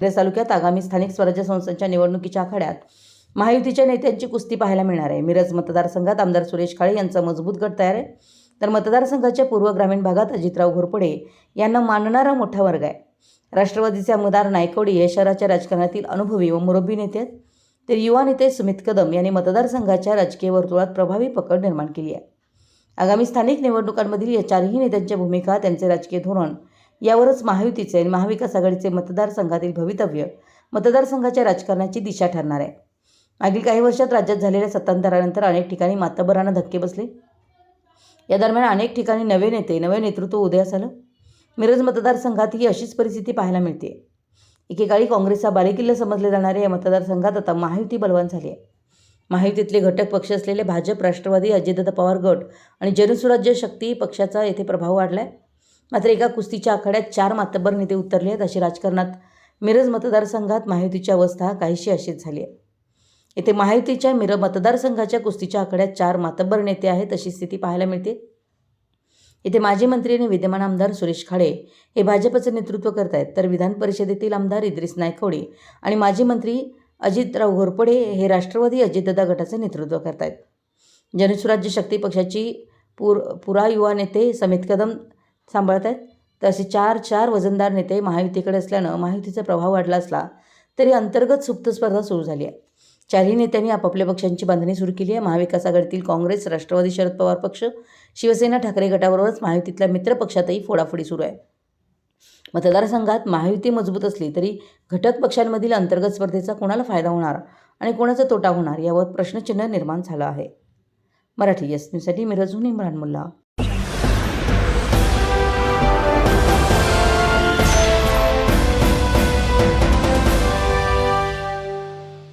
मिरज तालुक्यात आगामी स्थानिक स्वराज्य संस्थांच्या निवडणुकीच्या आखाड्यात महायुतीच्या नेत्यांची कुस्ती पाहायला मिळणार आहे. मिरज मतदारसंघात आमदार सुरेश काळे यांचा मजबूत गट तयार आहे. तर मतदारसंघाच्या पूर्व ग्रामीण भागात अजितराव घोरपडे यांना मानणारा मोठा वर्ग आहे. राष्ट्रवादीचे आमदार नायकवडी हे शहराच्या राजकारणातील अनुभवी व मुरब्बी नेते आहेत. तर युवा नेते सुमित कदम यांनी मतदारसंघाच्या राजकीय वर्तुळात प्रभावी पकड निर्माण केली आहे. आगामी स्थानिक निवडणुकांमधील या चारही नेत्यांच्या भूमिका त्यांचे राजकीय धोरण यावरच महायुतीचे आणि महाविकास आघाडीचे मतदारसंघातील भवितव्य मतदारसंघाच्या राजकारणाची दिशा ठरणार आहे. मागील काही वर्षात राज्यात झालेल्या सत्तांतरानंतर अनेक ठिकाणी मातबरांना धक्के बसले. या दरम्यान अनेक ठिकाणी नवे नेते नवे नेतृत्व उदयास आलं. मिरज मतदारसंघातही अशीच परिस्थिती पाहायला मिळते. एकेकाळी काँग्रेसचा बालेकिल्ला समजले जाणारे या मतदारसंघात आता महायुती बलवान झाली आहे. महायुतीतले घटक पक्ष असलेले भाजप राष्ट्रवादी अजितदादा पवार गट आणि जनसुराज्य शक्ती पक्षाचा येथे प्रभाव वाढला आहे मात्र एका कुस्तीच्या आखाड्यात चार मातब्बर नेते उतरले आहेत अशी राजकारणात मिरज मतदारसंघात महायुतीची अवस्था काहीशी अशीच झाली आहे. येथे महायुतीच्या मिरज मतदारसंघाच्या कुस्तीच्या आखाड्यात चार मातब्बर नेते आहेत अशी स्थिती पाहायला मिळते. येथे माजी मंत्री आणि विद्यमान आमदार सुरेश खाडे हे भाजपचं नेतृत्व करत आहेत. तर विधान परिषदेतील आमदार इद्रिस नायकवडे आणि माजी मंत्री अजितराव घोरपडे हे राष्ट्रवादी अजितदादा गटाचं नेतृत्व करत आहेत. जनसुराज्य शक्ती पक्षाची पूर पुरा युवा नेते समित कदम सांभाळत आहेत तर असे चार चार वजनदार नेते महायुतीकडे असल्यानं महायुतीचा प्रभाव वाढला असला तरी अंतर्गत सुप्त स्पर्धा सुरू झाली आहे. चारही नेत्यांनी आपापल्या पक्षांची बांधणी सुरू केली आहे. महाविकास आघाडीतील काँग्रेस राष्ट्रवादी शरद पवार पक्ष शिवसेना ठाकरे गटाबरोबरच महायुतीतल्या मित्रपक्षातही फोडाफोडी सुरू आहे. मतदारसंघात महायुती मजबूत असली तरी घटक पक्षांमधील अंतर्गत स्पर्धेचा कोणाला फायदा होणार आणि कोणाचा तोटा होणार यावर प्रश्नचिन्ह निर्माण झालं आहे. मराठी एस न्यूजसाठी मिरजून इम्रान मुल्ला